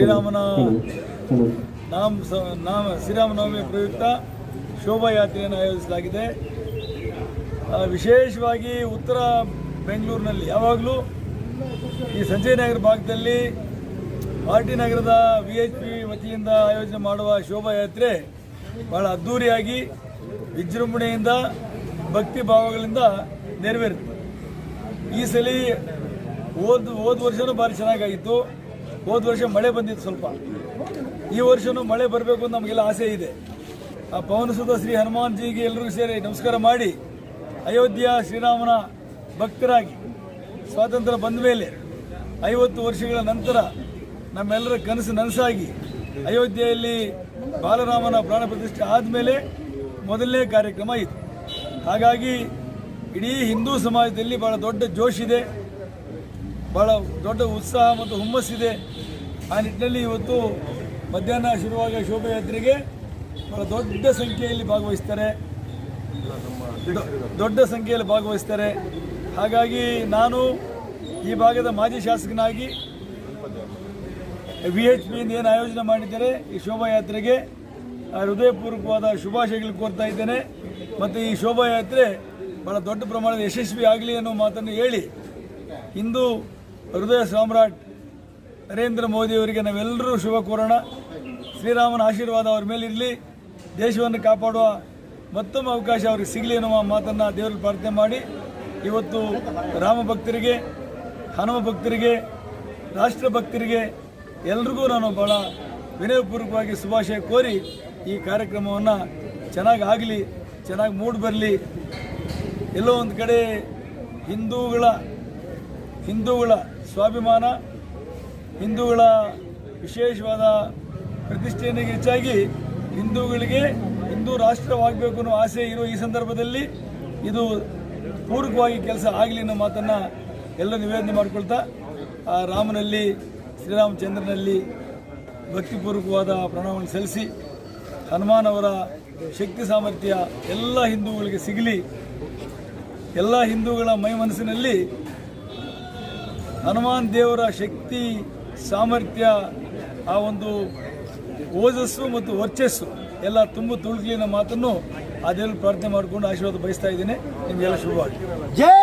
ಶ್ರೀರಾಮನ ನಾಮ ನಾಮ ಶ್ರೀರಾಮನವಮಿ ಪ್ರಯುಕ್ತ ಶೋಭಾಯಾತ್ರೆಯನ್ನು ಆಯೋಜಿಸಲಾಗಿದೆ. ವಿಶೇಷವಾಗಿ ಉತ್ತರ ಬೆಂಗಳೂರಿನಲ್ಲಿ ಯಾವಾಗಲೂ ಈ ಸಂಜಯ್ ನಗರ ಭಾಗದಲ್ಲಿ ಆರ್ ಟಿ ನಗರದ ವಿ ಎಚ್ ಪಿ ವತಿಯಿಂದ ಆಯೋಜನೆ ಮಾಡುವ ಶೋಭಾಯಾತ್ರೆ ಬಹಳ ಅದ್ಧೂರಿಯಾಗಿ ವಿಜೃಂಭಣೆಯಿಂದ ಭಕ್ತಿ ಭಾವಗಳಿಂದ ನೆರವೇರುತ್ತೆ ಈ ಸಲ ಹೋದ ಹೋದ ವರ್ಷನೂ ಭಾರಿ ಚೆನ್ನಾಗಾಗಿತ್ತು. ಹೋದ ವರ್ಷ ಮಳೆ ಬಂದಿತ್ತು ಸ್ವಲ್ಪ. ಈ ವರ್ಷನೂ ಮಳೆ ಬರಬೇಕು ಅಂತ ನಮಗೆಲ್ಲ ಆಸೆ ಇದೆ. ಆ ಪವನಸುತ ಶ್ರೀ ಹನುಮಾನ್ ಹನುಮಾನ್ಜಿಗೆ ಎಲ್ಲರಿಗೂ ಸೇರಿ ನಮಸ್ಕಾರ ಮಾಡಿ ಅಯೋಧ್ಯ ಶ್ರೀರಾಮನ ಭಕ್ತರಾಗಿ ಸ್ವಾತಂತ್ರ್ಯ ಬಂದ ಮೇಲೆ ಐವತ್ತು ವರ್ಷಗಳ ನಂತರ ನಮ್ಮೆಲ್ಲರ ಕನಸು ನನಸಾಗಿ ಅಯೋಧ್ಯೆಯಲ್ಲಿ ಬಾಲರಾಮನ ಪ್ರಾಣ ಪ್ರತಿಷ್ಠೆ ಆದಮೇಲೆ ಮೊದಲನೇ ಕಾರ್ಯಕ್ರಮ ಇದು. ಹಾಗಾಗಿ ಇಡೀ ಹಿಂದೂ ಸಮಾಜದಲ್ಲಿ ಭಾಳ ದೊಡ್ಡ ಜೋಶ್ ಇದೆ. ಭಾಳ ದೊಡ್ಡ ಉತ್ಸಾಹ ಮತ್ತು ಹುಮ್ಮಸ್ಸಿದೆ ಆ ನಿಟ್ಟಿನಲ್ಲಿ ಇವತ್ತು ಮಧ್ಯಾಹ್ನ ಶುರುವಾಗ ಶೋಭಾಯಾತ್ರೆಗೆ ಭಾಳ ದೊಡ್ಡ ಸಂಖ್ಯೆಯಲ್ಲಿ ಭಾಗವಹಿಸ್ತಾರೆ. ದೊಡ್ಡ ಸಂಖ್ಯೆಯಲ್ಲಿ ಭಾಗವಹಿಸ್ತಾರೆ. ಹಾಗಾಗಿ ನಾನು ಈ ಭಾಗದ ಮಾಜಿ ಶಾಸಕನಾಗಿ ವಿ ಎಚ್ ಪಿಯಿಂದ ಏನು ಆಯೋಜನೆ ಮಾಡಿದ್ದಾರೆ, ಈ ಶೋಭಾಯಾತ್ರೆಗೆ ಹೃದಯಪೂರ್ವಕವಾದ ಶುಭಾಶಯಗಳು ಕೋರ್ತಾ ಇದ್ದೇನೆ. ಮತ್ತು ಈ ಶೋಭಾಯಾತ್ರೆ ಭಾಳ ದೊಡ್ಡ ಪ್ರಮಾಣದ ಯಶಸ್ವಿ ಆಗಲಿ ಅನ್ನೋ ಮಾತನ್ನು ಹೇಳಿ, ಇಂದು ಹೃದಯ ಸಾಮ್ರಾಟ್ ನರೇಂದ್ರ ಮೋದಿಯವರಿಗೆ ನಾವೆಲ್ಲರೂ ಶುಭ ಕೋರೋಣ. ಶ್ರೀರಾಮನ ಆಶೀರ್ವಾದ ಅವ್ರ ಮೇಲೆ ಇರಲಿ. ದೇಶವನ್ನು ಕಾಪಾಡುವ ಮತ್ತೊಮ್ಮೆ ಅವಕಾಶ ಅವ್ರಿಗೆ ಸಿಗಲಿ ಎನ್ನುವ ಮಾತನ್ನು ದೇವರಲ್ಲಿ ಪ್ರಾರ್ಥನೆ ಮಾಡಿ. ಇವತ್ತು ರಾಮ ಭಕ್ತರಿಗೆ, ಹನುಮ ಭಕ್ತರಿಗೆ, ರಾಷ್ಟ್ರ ಭಕ್ತರಿಗೆ ಎಲ್ರಿಗೂ ನಾನು ಭಾಳ ವಿನಯಪೂರ್ವಕವಾಗಿ ಶುಭಾಶಯ ಕೋರಿ ಈ ಕಾರ್ಯಕ್ರಮವನ್ನು ಚೆನ್ನಾಗಿ ಆಗಲಿ, ಚೆನ್ನಾಗಿ ಮೂಡಿ ಬರಲಿ. ಎಲ್ಲೋ ಒಂದು ಕಡೆ ಹಿಂದೂಗಳ ಹಿಂದೂಗಳ ಸ್ವಾಭಿಮಾನ, ಹಿಂದೂಗಳ ವಿಶೇಷವಾದ ಪ್ರತಿಷ್ಠೆಯನ್ನು ಹೆಚ್ಚಾಗಿ ಹಿಂದೂಗಳಿಗೆ ಹಿಂದೂ ರಾಷ್ಟ್ರವಾಗಬೇಕು ಅನ್ನೋ ಆಸೆ ಇರೋ ಈ ಸಂದರ್ಭದಲ್ಲಿ ಇದು ಪೂರಕವಾಗಿ ಕೆಲಸ ಆಗಲಿ ಅನ್ನೋ ಮಾತನ್ನು ಎಲ್ಲ ನಿವೇದನೆ ಮಾಡಿಕೊಳ್ತಾ, ಆ ರಾಮನಲ್ಲಿ, ಶ್ರೀರಾಮಚಂದ್ರನಲ್ಲಿ ಭಕ್ತಿಪೂರ್ವಕವಾದ ಪ್ರಣಾಮವನ್ನು ಸಲ್ಲಿಸಿ, ಹನುಮಾನ್ ಅವರ ಶಕ್ತಿ ಸಾಮರ್ಥ್ಯ ಎಲ್ಲ ಹಿಂದೂಗಳಿಗೆ ಸಿಗಲಿ, ಎಲ್ಲ ಹಿಂದೂಗಳ ಮೈ ಮನಸ್ಸಿನಲ್ಲಿ ಹನುಮಾನ್ ದೇವರ ಶಕ್ತಿ, ಸಾಮರ್ಥ್ಯ, ಆ ಒಂದು ಓಜಸ್ಸು ಮತ್ತು ವರ್ಚಸ್ಸು ಎಲ್ಲ ತುಂಬ ತುಳುಕಲಿನ ಮಾತನ್ನು ಅದೆಲ್ಲ ಪ್ರಾರ್ಥನೆ ಮಾಡಿಕೊಂಡು ಆಶೀರ್ವಾದ ಬಯಸ್ತಾ ಇದ್ದೀನಿ. ನಿಮಗೆಲ್ಲ ಶುಭವಾಗಿ ಜೈ